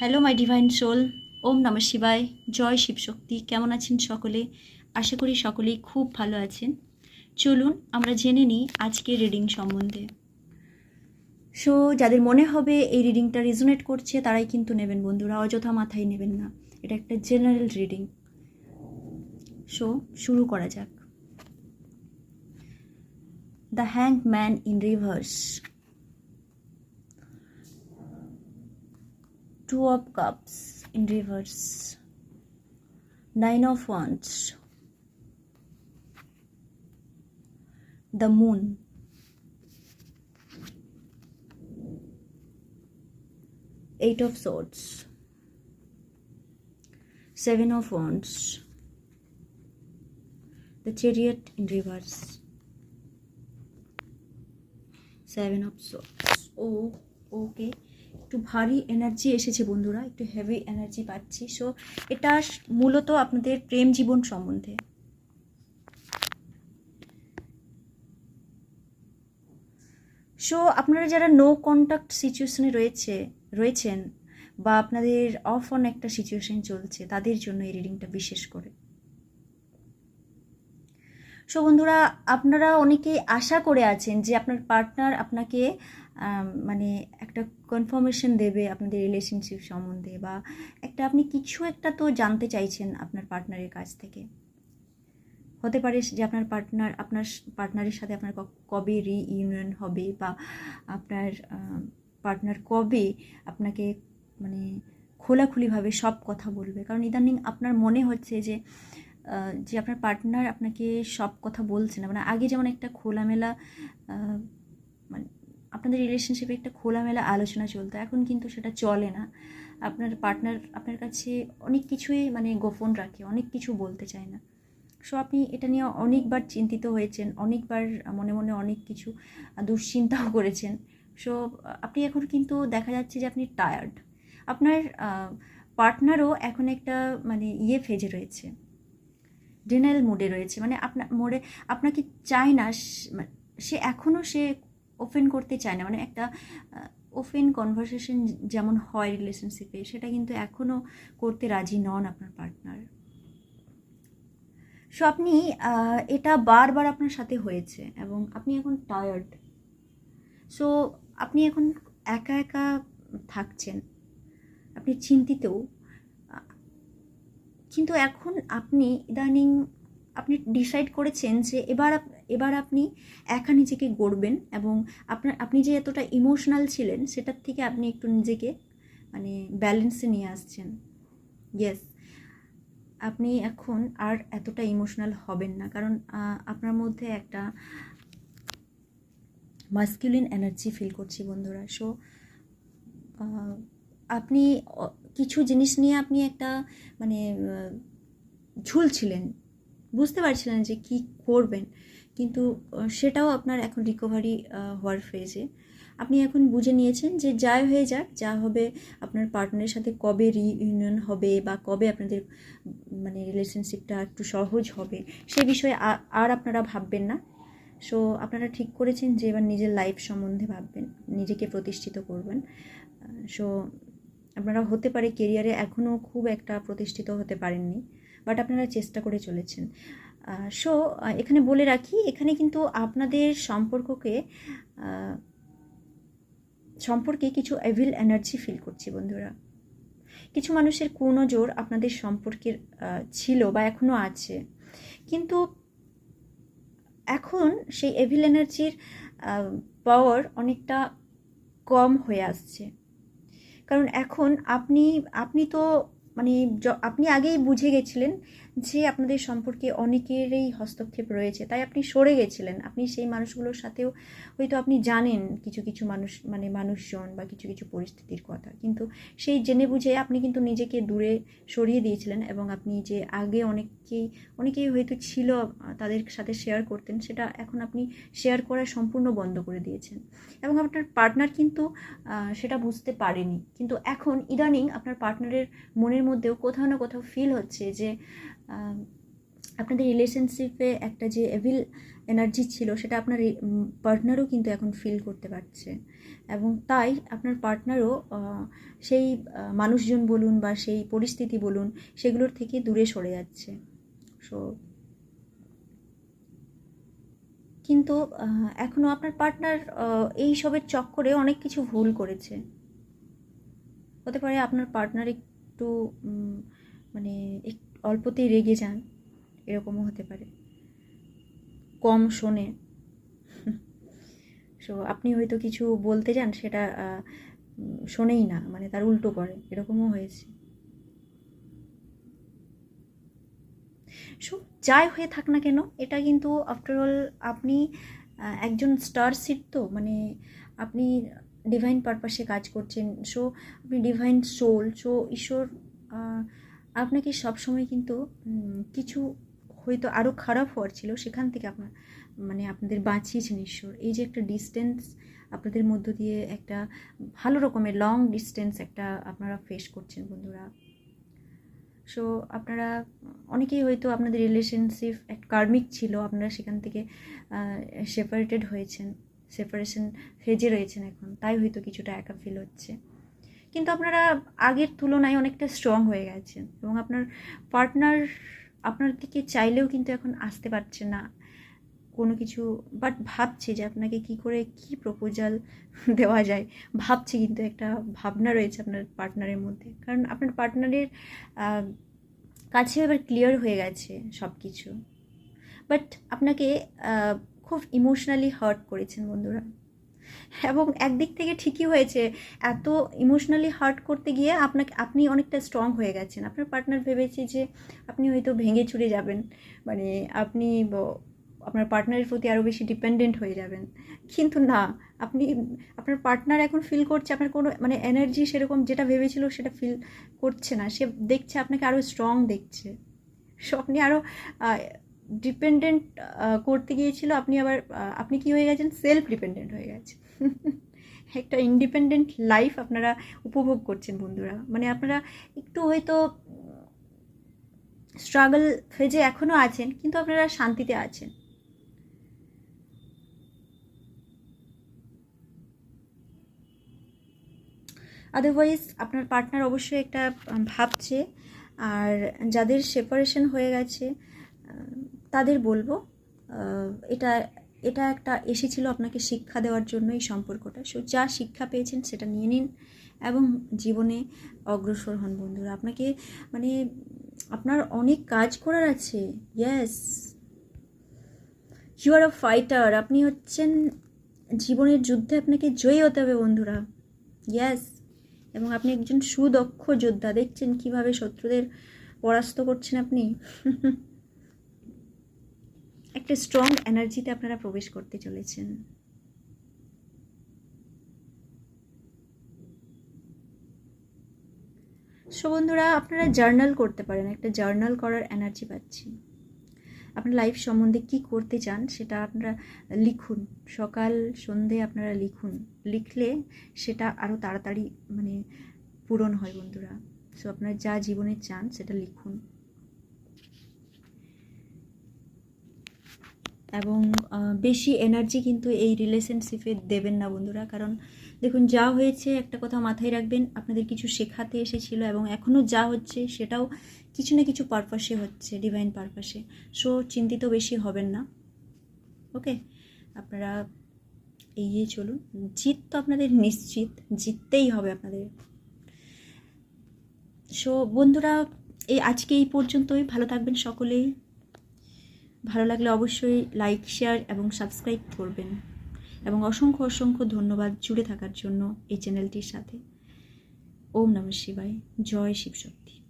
Hello my divine soul ওম নমঃ শিবায় জয় শিবশক্তি কেমন আছেন সকলে? আশা করি সকলেই খুব ভালো আছেন। চলুন আমরা জেনে নিই আজকের রিডিং সম্বন্ধে। সো যাদের মনে হবে এই রিডিংটা রিজনেট করছে, তারাই কিন্তু নেবেন বন্ধুরা, অযথা মাথায় নেবেন না। এটা একটা জেনারেল রিডিং সো শুরু করা যাক। The hang man in reverse two of cups in reverse. Nine of wands. The moon. Eight of swords. Seven of wands. The chariot in reverse. Seven of swords. Oh okay. একটু ভারী energy এসেছে বন্ধুরা, একটু heavy energy পাচ্ছি। So এটা মূলত আপনাদের প্রেম জীবন সম্বন্ধে। সো আপনারা যারা নো কন্ট্যাক্ট সিচুয়েশনে রয়েছে, রয়েছেন বা আপনাদের অফ অন একটা সিচুয়েশন চলছে, তাদের জন্য এই রিডিংটা বিশেষ করে। সো বন্ধুরা, আপনারা অনেকেই আশা করে আছেন যে আপনার পার্টনার আপনাকে মানে একটা কনফার্মেশন দেবে আপনাদের রিলেশনশিপ সম্বন্ধে বা একটা আপনি কিছু একটা তো জানতে চাইছেন আপনার পার্টনারের কাছ থেকে। হতে পারে যে আপনার পার্টনার আপনার পার্টনারের সাথে আপনার কবে রিইউনিয়ন হবে বা আপনার পার্টনার কবে আপনাকে মানে খোলাখুলিভাবে সব কথা বলবে। কারণ ইদানিং আপনার মনে হচ্ছে যে যে আপনার পার্টনার আপনাকে সব কথা বলছে না। মানে আগে যেমন একটা খোলামেলা মানে আপনাদের রিলেশনশিপে একটা খোলামেলা আলোচনা চলতো, এখন কিন্তু সেটা চলে না। আপনার পার্টনার আপনার কাছে অনেক কিছুই মানে গোপন রাখে, অনেক কিছু বলতে চায় না। সো আপনি এটা নিয়ে অনেকবার চিন্তিত হয়েছেন, অনেকবার মনে মনে অনেক কিছু দুশ্চিন্তাও করেছেন। সো আপনি এখন কিন্তু দেখা যাচ্ছে যে আপনি টায়ার্ড আপনার পার্টনারও এখন একটা মানে ইয়ে ফেজে রয়েছে। ডিনাইল মোডে রয়েছে। মানে আপনার মোডে আপনাকে চায় না, স- এখনও সে ওপেন করতে চায় না। মানে একটা ওপেন কনভারসেশন যেমন হয় রিলেশনশিপে, সেটা কিন্তু এখনও করতে রাজি নন আপনার পার্টনার। সো আপনি এটা বারবার আপনার সাথে হয়েছে এবং আপনি এখন টায়ার্ড সো আপনি এখন একা একা থাকছেন। আপনি চিন্তিতও। কিন্তু এখন আপনি ইদানিং আপনি ডিসাইড করেছেন যে এবার এবার আপনি একা নিজেকে গড়বেন এবং আপনার, আপনি যে এতটা ইমোশনাল ছিলেন সেটার থেকে আপনি একটু নিজেকে মানে ব্যালেন্সে নিয়ে আসছেন। ইয়েস আপনি এখন আর এতটা ইমোশনাল হবেন না। কারণ আপনার মধ্যে একটা মাস্কুলিন এনার্জি ফিল করছি বন্ধুরা। সো আপনি কিছু জিনিস নিয়ে আপনি একটা মানে ঝুলছিলেন। বুঝতে পারছিলেন যে কি করবেন। কিন্তু সেটাও আপনার এখন রিকভারি হওয়ার ফেজে আপনি এখন বুঝে নিয়েছেন যে যাই হয়ে যাক, যা হবে আপনার পার্টনারের সাথে কবে রিইউনিয়ন হবে বা কবে আপনাদের মানে রিলেশনশিপটা একটু সহজ হবে, সে বিষয়ে আর আপনারা ভাববেন না। সো আপনারা ঠিক করেছেন যে এবার নিজের লাইফ সম্বন্ধে ভাববেন, নিজেকে প্রতিষ্ঠিত করবেন। সো আপনারা হতে পারে কেরিয়ারে এখনও খুব একটা প্রতিষ্ঠিত হতে পারেননি বাট আপনারা চেষ্টা করে চলেছেন। সো এখানে বলে রাখি, এখানে কিন্তু আপনাদের সম্পর্ককে সম্পর্কে কিছু এভিল এনার্জি ফিল করছি বন্ধুরা। কিছু মানুষের কুনজোর আপনাদের সম্পর্কের ছিল বা এখনও আছে, কিন্তু এখন সেই এভিল এনার্জির পাওয়ার অনেকটা কম হয়ে আসছে। কারণ এখন আপনি আপনি তো মানে আপনি আগেই বুঝে গেছিলেন যে আপনাদের সম্পর্কে অনেকেরই হস্তক্ষেপ রয়েছে, তাই আপনি সরে গেছিলেন। আপনি সেই মানুষগুলোর সাথেও হয়তো আপনি জানেন কিছু কিছু মানুষ মানে মানুষজন বা কিছু কিছু পরিস্থিতির কথা। কিন্তু সেই জেনে বুঝে আপনি কিন্তু নিজেকে দূরে সরিয়ে দিয়েছিলেন এবং আপনি যে আগে অনেককেই অনেকেই হয়তো ছিল তাদের সাথে শেয়ার করতেন, সেটা এখন আপনি শেয়ার করা সম্পূর্ণ বন্ধ করে দিয়েছেন। এবং আপনার পার্টনার কিন্তু সেটা বুঝতে পারেনি। কিন্তু এখন ইদানিং আপনার পার্টনারের মনের মধ্যেও কোথাও না কোথাও ফিল হচ্ছে যে আপনাদের রিলেশনশিপে একটা যে এভিল এনার্জি ছিল, সেটা আপনার পার্টনারও কিন্তু এখন ফিল করতে পারছে। এবং তাই আপনার পার্টনারও সেই মানুষজন বলুন বা সেই পরিস্থিতি বলুন, সেগুলোর থেকে দূরে সরে যাচ্ছে। সো কিন্তু এখনও আপনার পার্টনার এই সবের চক্করে অনেক কিছু ভুল করেছে। হতে পারে আপনার পার্টনার একটু মানে অল্পতেই রেগে যান। এরকমও হতে পারে। কম শোনে। সো আপনি হয়তো কিছু বলতে যান সেটা শোনেই না মানে তার উল্টো করে এরকমও হয়েছে। সো যাই হয়ে থাক না কেন, এটা কিন্তু আফটারঅল আপনি একজন স্টার সিট তো মানে আপনি ডিভাইন পারপাসে কাজ করছেন। সো আপনি ডিভাইন সোল সো ঈশ্বর আপনাকে সবসময় কিন্তু কিছু হয়তো আরও খারাপ হওয়ার ছিল, সেখান থেকে আপনার মানে আপনাদের বাঁচিয়েছেন ঈশ্বর। এই যে একটা ডিস্টেন্স আপনাদের মধ্য দিয়ে একটা ভালো রকমের লং ডিস্টেন্স একটা আপনারা ফেস করছেন বন্ধুরা। সো আপনারা অনেকেই হয়তো আপনাদের রিলেশনশিপ এক কার্মিক ছিল, আপনারা সেখান থেকে সেপারেটেড হয়েছেন সেপারেশন ফেজে রয়েছেন এখন, তাই হয়তো কিছুটা একা ফিল হচ্ছে। কিন্তু আপনারা আগের তুলনায় অনেকটা স্ট্রং হয়ে গেছেন এবং আপনার পার্টনার আপনার দিকে চাইলেও কিন্তু এখন আসতে পারছে না কোনো কিছু বাট ভাবছে যে আপনাকে কি করে কি প্রপোজাল দেওয়া যায়। ভাবছে কিন্তু একটা ভাবনা রয়েছে আপনার পার্টনারের মধ্যে। কারণ আপনার পার্টনারের কাছে এবার ক্লিয়ার হয়ে গেছে সব কিছু বাট আপনাকে খুব ইমোশনালি হার্ট করেছেন বন্ধুরা। এবং একদিক থেকে ঠিকই হয়েছে, এত ইমোশনালি হার্ট করতে গিয়ে আপনাকে, আপনি অনেকটা স্ট্রং হয়ে গেছেন। আপনার পার্টনার ভেবেছে যে আপনি হয়তো ভেঙে চুরে যাবেন মানে আপনি আপনার পার্টনারের প্রতি আরও বেশি ডিপেন্ডেন্ট হয়ে যাবেন। কিন্তু না, আপনি, আপনার পার্টনার এখন ফিল করছে, আপনার কোনো মানে এনার্জি সেরকম যেটা ভেবেছিল সেটা ফিল করছে না। সে দেখছে, আপনাকে আরও স্ট্রং দেখছে। সো আপনি আরও ডিপেন্ডেন্ট করতে গিয়েছিল, আপনি আবার আপনি কি হয়ে গেছেন? সেলফ ডিপেন্ডেন্ট হয়ে গেছে। একটা ইন্ডিপেন্ডেন্ট লাইফ আপনারা উপভোগ করছেন বন্ধুরা। মানে আপনারা একটু হয়তো স্ট্রাগল ফেজে এখনও আছেন, কিন্তু আপনারা শান্তিতে আছেন। আদারওয়াইজ আপনার পার্টনার অবশ্যই একটা ভাবছে, আর যাদের সেপারেশন হয়ে গেছে তাদের বলব এটা এটা একটা এসেছিল আপনাকে শিক্ষা দেওয়ার জন্য এই সম্পর্কটা। সো যা শিক্ষা পেয়েছেন সেটা নিয়ে নিন এবং জীবনে অগ্রসর হন বন্ধুরা। আপনাকে মানে আপনার অনেক কাজ করার আছে। Yes you are a fighter আপনি হচ্ছেন, জীবনের যুদ্ধে আপনাকে জয়ী হতে হবে বন্ধুরা। ইয়েস এবং আপনি একজন সুদক্ষ যোদ্ধা। দেখছেন কীভাবে শত্রুদের পরাস্ত করছেন আপনি? একটা স্ট্রং এনার্জিতে আপনারা প্রবেশ করতে চলেছেন। সো বন্ধুরা, আপনারা জার্নাল করতে পারেন, একটা জার্নাল করার এনার্জি পাচ্ছি। আপনার লাইফ সম্বন্ধে কি করতে চান, সেটা আপনারা লিখুন। সকাল, সন্ধে আপনারা লিখুন। লিখলে সেটা আরও তাড়াতাড়ি মানে পূরণ হয় বন্ধুরা। সো আপনারা যা জীবনে চান, সেটা লিখুন। এবং বেশি এনার্জি কিন্তু এই রিলেশনশিপে দেবেন না বন্ধুরা। কারণ দেখুন, যা হয়েছে একটা কথা মাথায় রাখবেন, আপনাদের কিছু শেখাতে এসেছিল এবং এখনও যা হচ্ছে সেটাও কিছু না কিছু পারপাসে হচ্ছে ডিভাইন পারপাসে সো চিন্তিত বেশি হবেন না। ওকে আপনারা এগিয়ে চলুন। জিত তো আপনাদের নিশ্চিত, জিততেই হবে আপনাদের। সো বন্ধুরা, এই আজকে এই পর্যন্তই। ভালো থাকবেন সকলেই। ভালো লাগলে অবশ্যই লাইক, শেয়ার এবং সাবস্ক্রাইব করবেন। এবং অসংখ্য অসংখ্য ধন্যবাদ জুড়ে থাকার জন্য এই চ্যানেলটির সাথে। ওম নম শিবায়। জয় শিবশক্তি।